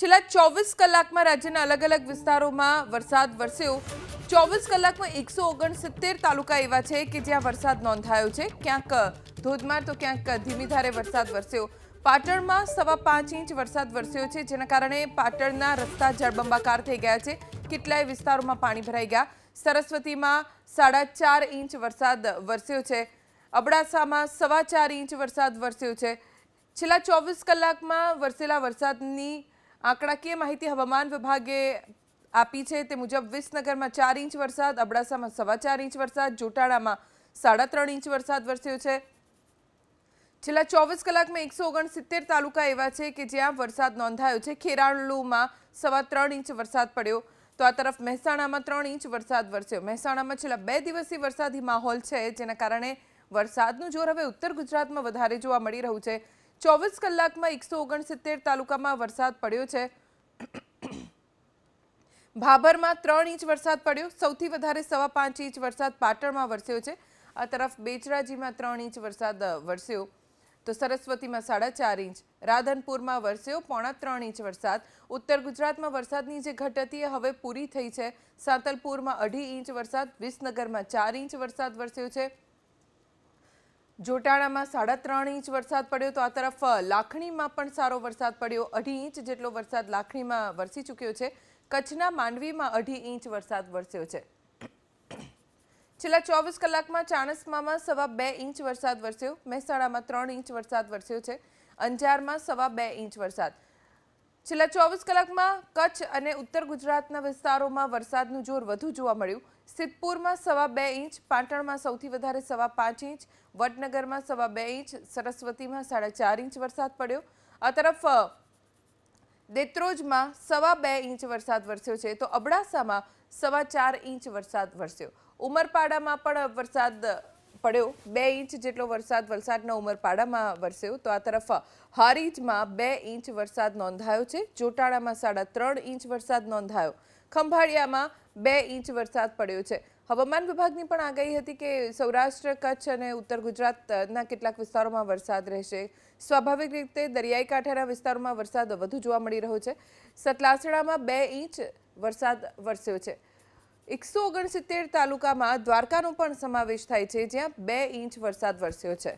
છેલ્લા ચોવીસ કલાકમાં રાજ્યના અલગ અલગ વિસ્તારોમાં વરસાદ વરસ્યો. ચોવીસ કલાકમાં એકસો ઓગણસિત્તેર તાલુકા એવા છે કે જ્યાં વરસાદ નોંધાયો છે. ક્યાંક ધોધમાર તો ક્યાંક ધીમી ધારે વરસાદ વરસ્યો. પાટણમાં સવા પાંચ ઇંચ વરસાદ વરસ્યો છે, જેના કારણે પાટણના રસ્તા જળબંબાકાર થઈ ગયા છે. કેટલાય વિસ્તારોમાં પાણી ભરાઈ ગયા. સરસ્વતીમાં સાડા ચાર ઇંચ વરસાદ વરસ્યો છે. અબડાસામાં સવા ચાર ઇંચ વરસાદ વરસ્યો છે. છેલ્લા ચોવીસ કલાકમાં વરસેલા વરસાદની આંકડાકીય માહિતી હવામાન વિભાગે આપી છે તે મુજબ વિસનગરમાં ચાર ઇંચ વરસાદ, અબડાસામાં સવા ચાર ઇંચ વરસાદ, જોટાણામાં સાડા ત્રણ ઇંચ વરસાદ વરસ્યો છે. છેલ્લા ચોવીસ કલાકમાં એકસો ઓગણસિત્તેર તાલુકા એવા છે કે જ્યાં વરસાદ નોંધાયો છે. ખેરાલુમાં સવા ત્રણ ઇંચ વરસાદ પડ્યો. તો આ તરફ મહેસાણામાં ત્રણ ઇંચ વરસાદ વરસ્યો. મહેસાણામાં છેલ્લા બે દિવસથી વરસાદી માહોલ છે, જેના કારણે વરસાદનું જોર હવે ઉત્તર ગુજરાતમાં વધારે જોવા મળી રહ્યું છે. ચોવીસ કલાકમાં એકસો ઓગણસિત્તેર તાલુકામાં વરસાદ પડ્યો છે. ભાભરમાં ત્રણ ઇંચ વરસાદ પડ્યો. સૌથી વધારે સવા પાંચ ઇંચ વરસાદ પાટણમાં વરસ્યો છે. આ તરફ બેચરાજીમાં ત્રણ ઇંચ વરસાદ વરસ્યો. તો સરસ્વતીમાં સાડા ચાર ઇંચ. રાધનપુરમાં વરસ્યો, પોણા ત્રણ ઇંચ વરસાદ. ઉત્તર ગુજરાતમાં વરસાદની જે ઘટ હતી એ હવે પૂરી થઈ છે. સાંતલપુરમાં અઢી ઇંચ વરસાદ. વિસનગરમાં ચાર ઇંચ વરસાદ વરસ્યો છે. જોટાણામાં સાડા ત્રણ ઇંચ વરસાદ પડ્યો તો આ તરફ લાખણીમાં પણ સારો વરસાદ પડ્યો. અઢી ઇંચ જેટલો વરસાદ લાખણીમાં વરસી ચૂક્યો છે. કચ્છના માંડવીમાં અઢી ઇંચ વરસાદ વરસ્યો છે. છેલ્લા ચોવીસ કલાકમાં ચાણસ્મામાં સવા બે ઇંચ વરસાદ વરસ્યો. મહેસાણામાં ત્રણ ઇંચ વરસાદ વરસ્યો છે. અંજારમાં સવા બે ઇંચ વરસાદ. છેલ્લા ચોવીસ કલાકમાં કચ્છ અને ઉત્તર ગુજરાતના વિસ્તારોમાં વરસાદનું જોર વધુ જોવા મળ્યું. સિદ્ધપુરમાં સવા બે ઇંચ, પાટણમાં સૌથી વધારે સવા પાંચ ઇંચ, વડનગરમાં સવા બે ઇંચ, સરસ્વતીમાં સાડા ચાર ઇંચ વરસાદ પડ્યો. આ તરફ દેત્રોજમાં સવા બે ઇંચ વરસાદ વરસ્યો છે. તો અબડાસામાં સવા ચાર ઇંચ વરસાદ વરસ્યો. ઉમરપાડામાં પણ વરસાદ પડ્યો. બે ઇંચ જેટલો વરસાદ વલસાડના ઉમરપાડામાં વરસ્યો. તો આ તરફ હારીજમાં બે ઇંચ વરસાદ નોંધાયો છે. જોટાણામાં સાડા ત્રણ ઇંચ વરસાદ નોંધાયો. ખંભાળિયામાં બે ઇંચ વરસાદ પડ્યો છે. હવામાન વિભાગની પણ આગાહી હતી કે સૌરાષ્ટ્ર, કચ્છ અને ઉત્તર ગુજરાતના કેટલાક વિસ્તારોમાં વરસાદ રહેશે. સ્વાભાવિક રીતે દરિયાઈ કાંઠાના વિસ્તારોમાં વરસાદ વધુ જોવા મળી રહ્યો છે. સતલાસણામાં બે ઇંચ વરસાદ વરસ્યો છે. એકસો ઓગણસિત્તેર તાલુકામાં દ્વારકાનો પણ સમાવેશ થાય છે જ્યાં બે ઇંચ વરસાદ વરસ્યો છે.